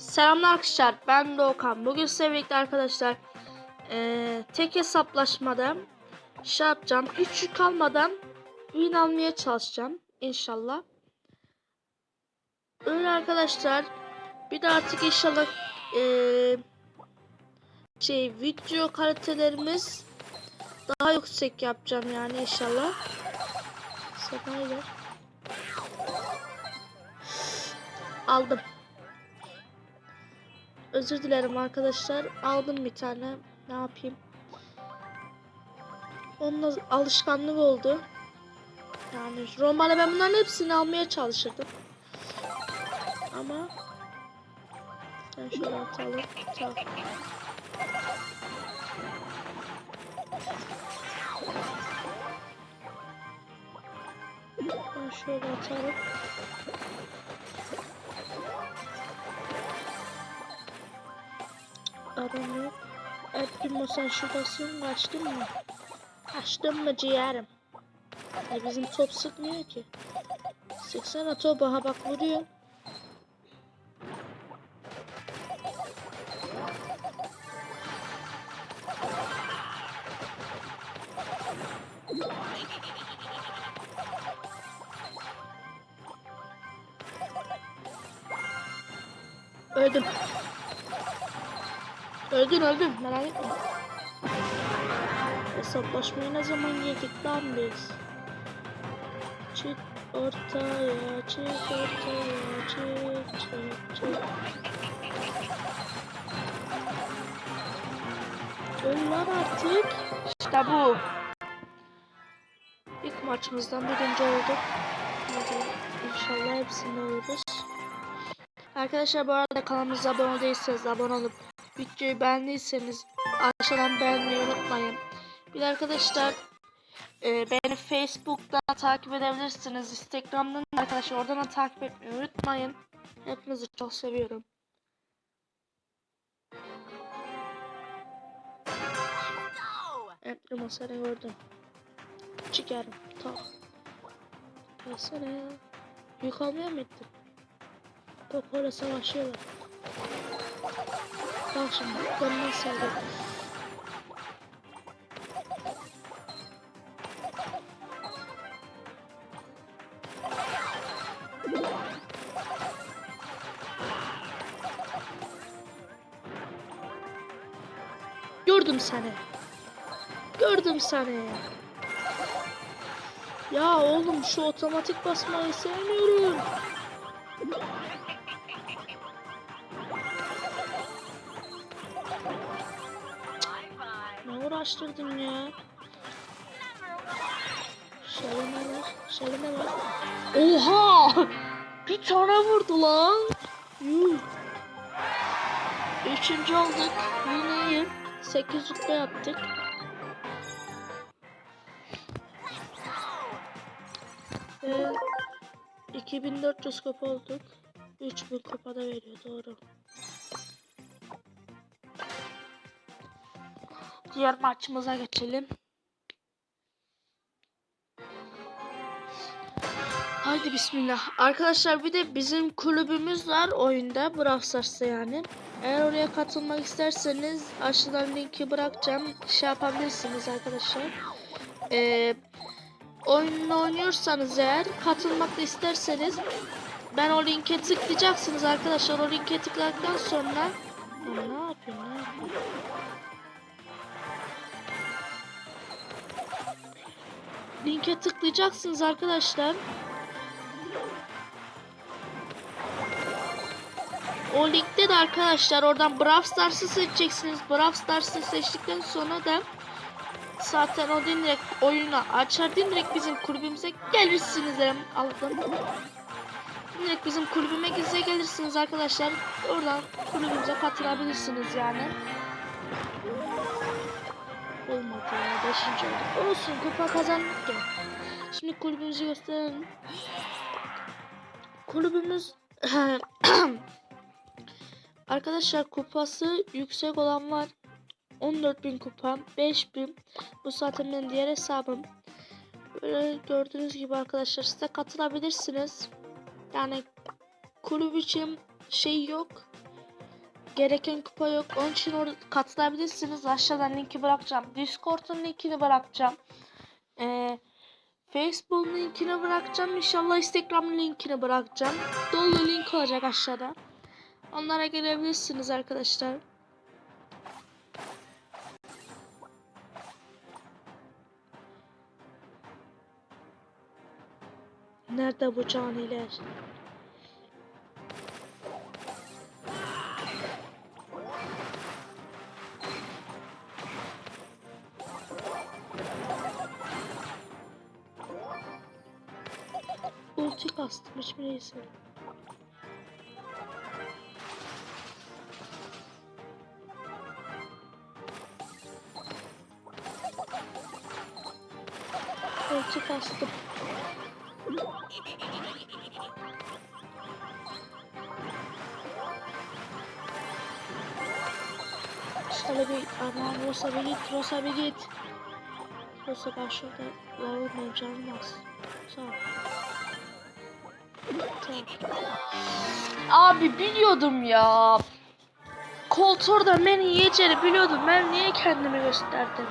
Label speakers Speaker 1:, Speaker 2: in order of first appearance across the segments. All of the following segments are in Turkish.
Speaker 1: Selamlar arkadaşlar ben Doğukan. Bugün size birlikte arkadaşlar eee, tek hesaplaşmada şey yapacağım. Hiç yük kalmadan win almaya çalışacağım inşallah. Öyle arkadaşlar. Bir de artık inşallah eee, şey video kalitelerimiz daha yüksek yapacağım yani inşallah. Sefer Aldım. Özür dilerim arkadaşlar. Aldım bir tane. Ne yapayım? Onunla alışkanlık oldu. Yani normalde ben bunların hepsini almaya çalışırdım. Ama sen şöyle atalım. Tamam. Şöyle atalım. Adam yok. Ertuğrul sen şuradasın. Kaçtın mı? Kaçtın mı ciğerim? E bizim top sıkmıyor ki. Sıksana topu. Ha bak vuruyor. Öldüm. Öldün öldün merak etme. Hesaplaşmayı ne zaman yedik lan biz? Çık ortaya, çık ortaya, çık, çık, çık. Öl artık. İşte bu. İlk maçımızdan birinci olduk. Hadi inşallah hepsini alırız. Arkadaşlar bu arada kanalımıza abone değilseniz abone olup videoyu beğendiyseniz aşağıdan beğenmeyi unutmayın. Bir arkadaşlar e, beni Facebook'tan takip edebilirsiniz. Instagram'dan da arkadaşlar oradan da takip etmeyi unutmayın. Hepinizi çok seviyorum. Evet, seni gördüm. Çıkarım. Tamam. Gelsene. Yıkamaya mı ettin? Toplarla savaşıyorlar. Bak şimdi ben nasıl. Gördüm seni. Gördüm seni. Ya oğlum şu otomatik basmayı sevmiyorum. Ne uğraştırdın ya? Ne var? Oha! Bir tane vurdu lan. Yuh. Üçüncü olduk. Yine iyi. Sekiz rütbe yaptık. Ve 2400 kupa olduk. 3000 kupa da veriyor doğru. Diğer maçımıza geçelim. Haydi bismillah. Arkadaşlar bir de bizim kulübümüz var oyunda. Brawl yani. Eğer oraya katılmak isterseniz aşağıdan linki bırakacağım. Şey yapabilirsiniz arkadaşlar. Ee, oyununu oynuyorsanız eğer katılmak da isterseniz ben o linke tıklayacaksınız arkadaşlar. O linke tıkladıktan sonra Linke tıklayacaksınız arkadaşlar. O linkte de arkadaşlar oradan Brawl Stars'ı seçeceksiniz. Brawl Stars'ı seçtikten sonra da zaten o direkt oyunu açar direkt bizim kulübümüze gelirsiniz aldım. Direkt bizim kulübüme gizle gelirsiniz arkadaşlar. Oradan kulübümüze katılabilirsiniz yani. Beşinci olduk. Olsun kupa kazandık ya. Şimdi kulübümüzü gösterelim. Kulübümüz Arkadaşlar kupası yüksek olan var. 14.000 kupa, 5.000. Bu zaten benim diğer hesabım. Böyle gördüğünüz gibi arkadaşlar size katılabilirsiniz. Yani kulüp için şey yok. Gereken kupa yok. Onun için orada katılabilirsiniz. Aşağıdan linki bırakacağım. Discord'un linkini bırakacağım. Ee, Facebook'un linkini bırakacağım. İnşallah Instagram linkini bırakacağım. Dolu link olacak aşağıda. Onlara gelebilirsiniz arkadaşlar. Nerede bu caniler? Ulti kastım hiç neyse. Ulti kastım. Şöyle bir aman Rosa bir git, Rosa bir git. Rosa ben şurada canım az. Sağ ol. Abi biliyordum ya. Koltuğda beni yiyeceğini biliyordum. Ben niye kendimi gösterdim?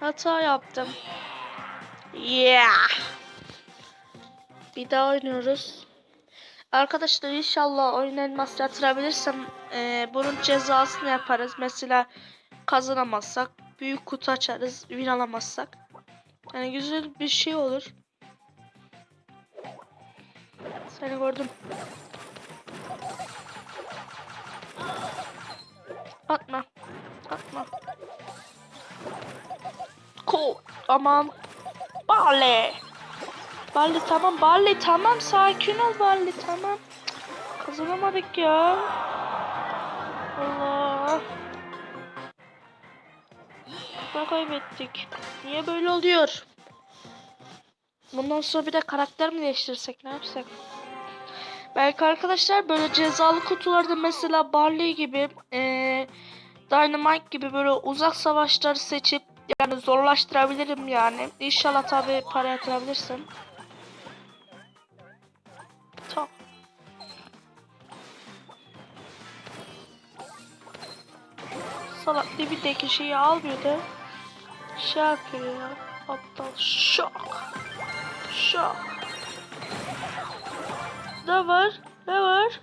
Speaker 1: Hata yaptım. Yeah. Bir daha oynuyoruz. Arkadaşlar inşallah oyun elması yatırabilirsem eee, bunun cezasını yaparız. Mesela kazanamazsak büyük kutu açarız. Win alamazsak. Yani güzel bir şey olur. Seni gördüm. Atma. Atma. Cool. Tamam. Bale. Bale tamam. Bale tamam. Sakin ol Bale tamam. Kazanamadık ya. Allah. Kupa kaybettik. Niye böyle oluyor? Bundan sonra bir de karakter mi değiştirsek ne yapsak? Belki arkadaşlar böyle cezalı kutularda mesela Barley gibi eee Dynamite gibi böyle uzak savaşları seçip yani zorlaştırabilirim yani. İnşallah tabi para yatırabilirsem. Tamam. Salak bir de kişiyi almıyor da şey yapıyor ya. Aptal şok. Şok. Ne var? Ne var?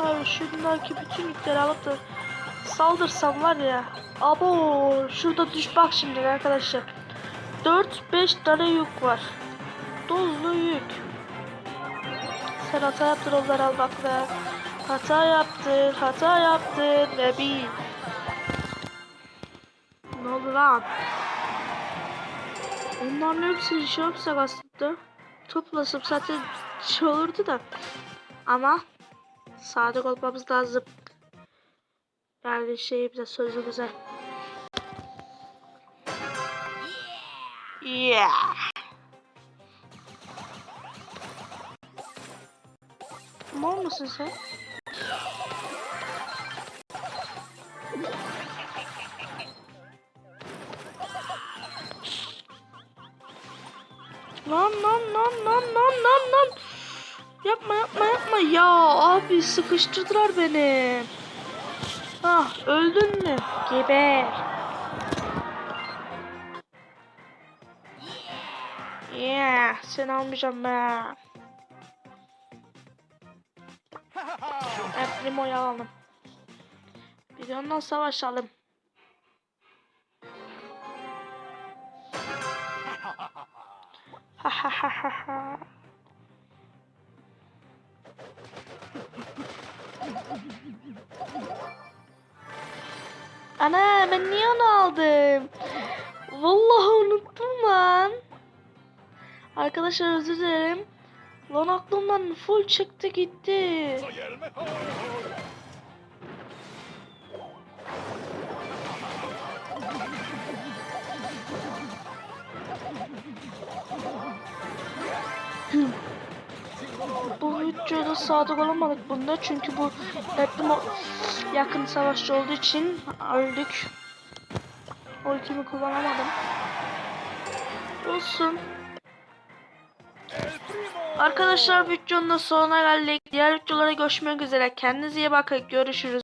Speaker 1: Abi şundaki bütün yükleri alıp da saldırsam var ya. Abo şurada düş bak şimdi arkadaşlar. 4-5 tane yük var. Dolu yük. Sen hata yaptın onları almakla. Hata yaptın, hata yaptın ve bil. Ne oldu lan? Onların hepsini şey yapsak aslında. Toplasam zaten şey olurdu da. Ama sadık olmamız lazım. Yani şeyimize sözümüze. Yeah. Mal mısın sen? Lan lan lan lan lan lan lan. Yapma yapma yapma ya abi sıkıştırdılar beni. Ah öldün mü? Geber. Yeah seni almayacağım ben. Evet Primo'yu alalım. Bir de ondan savaşalım. Ha ha ha ha ha. Ana ben niye onu aldım? Vallahi unuttum lan. Arkadaşlar özür dilerim. Lan aklımdan full çıktı gitti. Bu videoda sadık olamadık bunda çünkü bu mo- yakın savaşçı olduğu için öldük. Ultimi kullanamadım. Olsun. Arkadaşlar videonun da sonuna geldik. Diğer videolara görüşmek üzere. Kendinize iyi bakın. Görüşürüz.